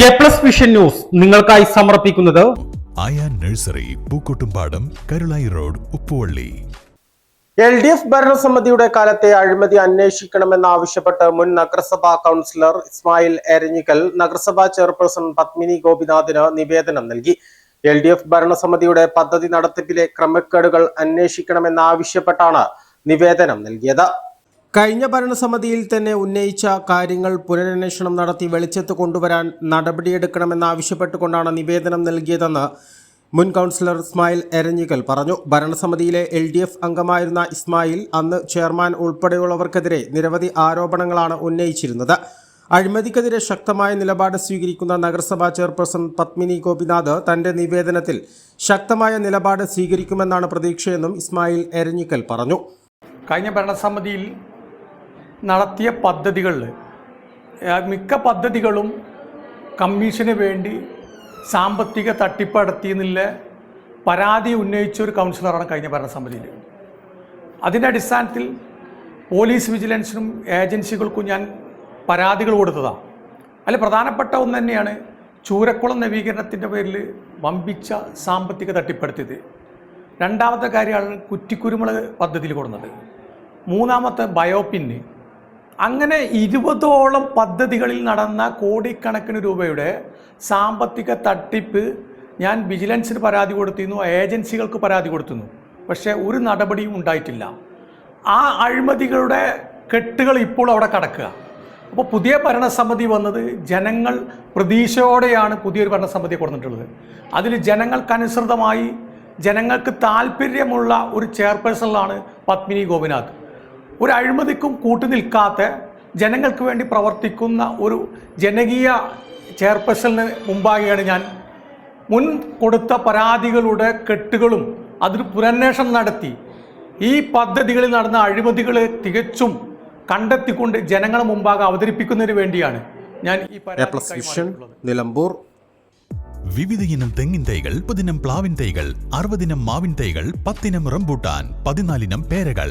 A plus vision news നിങ്ങൾക്കായി സമർപ്പിക്കുന്നത് Aaya nursery Pookkottumpadam Karulai road Uppuvalli. L D F ഭരണസമിതിയുടെ കാലത്തെ അഴിമതി അന്വേഷിക്കണമെന്നാവശ്യപ്പെട്ട് മുൻ നഗരസഭാ കൗൺസിലർ ഇസ്മായിൽ എരഞ്ഞിക്കൽ നഗരസഭാ ചെയർപേഴ്സൺ പത്മിനി ഗോപിനാഥിന് നിവേദനം നൽകി. എൽ ഡി എഫ് ഭരണസമിതിയുടെ പദ്ധതി നടത്തിപ്പിലെ ക്രമക്കേടുകൾ അന്വേഷിക്കണമെന്നാവശ്യപ്പെട്ടാണ് നിവേദനം നൽകിയത്. കഴിഞ്ഞ ഭരണസമിതിയിൽ തന്നെ ഉന്നയിച്ച കാര്യങ്ങൾ പുനരന്വേഷണം നടത്തി വെളിച്ചത്ത് കൊണ്ടുവരാൻ നടപടിയെടുക്കണമെന്നാവശ്യപ്പെട്ടുകൊണ്ടാണ് നിവേദനം നൽകിയതെന്ന് മുൻ കൗൺസിലർ ഇസ്മായിൽ എരഞ്ഞിക്കൽ പറഞ്ഞു. ഭരണസമിതിയിലെ എൽ ഡി എഫ് അംഗമായിരുന്ന ഇസ്മായിൽ അന്ന് ചെയർമാൻ ഉൾപ്പെടെയുള്ളവർക്കെതിരെ നിരവധി ആരോപണങ്ങളാണ് ഉന്നയിച്ചിരുന്നത്. അഴിമതിക്കെതിരെ ശക്തമായ നിലപാട് സ്വീകരിക്കുന്ന നഗരസഭാ ചെയർപേഴ്സൺ പത്മിനി ഗോപിനാഥ് തന്റെ നിവേദനത്തിൽ ശക്തമായ നിലപാട് സ്വീകരിക്കുമെന്നാണ് പ്രതീക്ഷയെന്നും ഇസ്മായിൽ എരഞ്ഞിക്കൽ പറഞ്ഞു. കഴിഞ്ഞ ഭരണസമിതിയിൽ നടത്തിയ പദ്ധതികളിൽ മിക്ക പദ്ധതികളും കമ്മീഷന് വേണ്ടി സാമ്പത്തിക തട്ടിപ്പ് നടത്തിയെന്നുള്ള പരാതി ഉന്നയിച്ച ഒരു കൗൺസിലറാണ് കഴിഞ്ഞ ഭരണസമിതിയിൽ അതിന്റെ അടിസ്ഥാനത്തിൽ പോലീസ് വിജിലൻസിനും ഏജൻസികൾക്കും ഞാൻ പരാതികൾ കൊടുത്തതാണ് അതിൽ പ്രധാനപ്പെട്ട ഒന്ന് തന്നെയാണ് ചൂരക്കുളം നവീകരണത്തിന്റെ പേരിൽ വമ്പിച്ച സാമ്പത്തിക തട്ടിപ്പെടുത്തിയത്. രണ്ടാമത്തെ കാര്യമാണ് കുറ്റിക്കുരുമുളക് പദ്ധതിയിൽ കൊടുക്കുന്നത് മൂന്നാമത്തെ ബയോപിന്ന് അങ്ങനെ ഇരുപതോളം പദ്ധതികളിൽ നടന്ന കോടിക്കണക്കിന് രൂപയുടെ സാമ്പത്തിക തട്ടിപ്പ് ഞാൻ വിജിലൻസിന് പരാതി കൊടുത്തിരുന്നു ഏജൻസികൾക്ക് പരാതി കൊടുത്തിരുന്നു. പക്ഷേ ഒരു നടപടിയും ഉണ്ടായിട്ടില്ല. ആ അഴിമതികളുടെ കെട്ടുകൾ ഇപ്പോൾ അവിടെ കടക്കുക. അപ്പോൾ പുതിയ ഭരണസമിതി വന്നത് ജനങ്ങൾ പ്രതീക്ഷയോടെയാണ് പുതിയൊരു ഭരണസമിതി കൊടുത്തിട്ടുള്ളത്. അതിൽ ജനങ്ങൾക്കനുസൃതമായി ജനങ്ങൾക്ക് താല്പര്യമുള്ള ഒരു ചെയർപേഴ്സണിലാണ് പത്മിനി ഗോപിനാഥ്. ഒരു അഴിമതിക്കും കൂട്ടുനിൽക്കാത്ത ജനങ്ങൾക്ക് വേണ്ടി പ്രവർത്തിക്കുന്ന ഒരു ജനകീയ ചെയർപേഴ്സണിന് മുമ്പാകെയാണ് ഞാൻ മുൻ കൊടുത്ത പരാതികളുടെ കെട്ടുകളും അതിൽ പുരന്വേഷണം നടത്തി. ഈ പദ്ധതികളിൽ നടന്ന അഴിമതികൾ തികച്ചും കണ്ടെത്തിക്കൊണ്ട് ജനങ്ങളെ മുമ്പാകെ അവതരിപ്പിക്കുന്നതിന് വേണ്ടിയാണ് ഞാൻ ഈ പ്ലസ് വിഷൻ നിലമ്പൂർ. വിവിധ ഇനം തെങ്ങിൻ തൈകൾ പതിനം പ്ലാവിൻ തൈകൾ അറുപതിനം മാവിൻ തൈകൾ പത്തിനം റംബൂട്ടാൻ പതിനാലിനം പേരകൾ.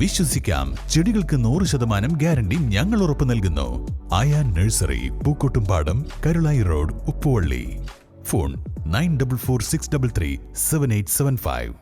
വിശ്വസിക്കാം. ചെടികൾക്ക് നൂറ് ശതമാനം ഗ്യാരണ്ടി ഞങ്ങൾ ഉറപ്പു നൽകുന്നു. Aaya nursery Pookkottumpadam Karulai road Uppuvalli. Phone nine double four six double three seven eight seven five.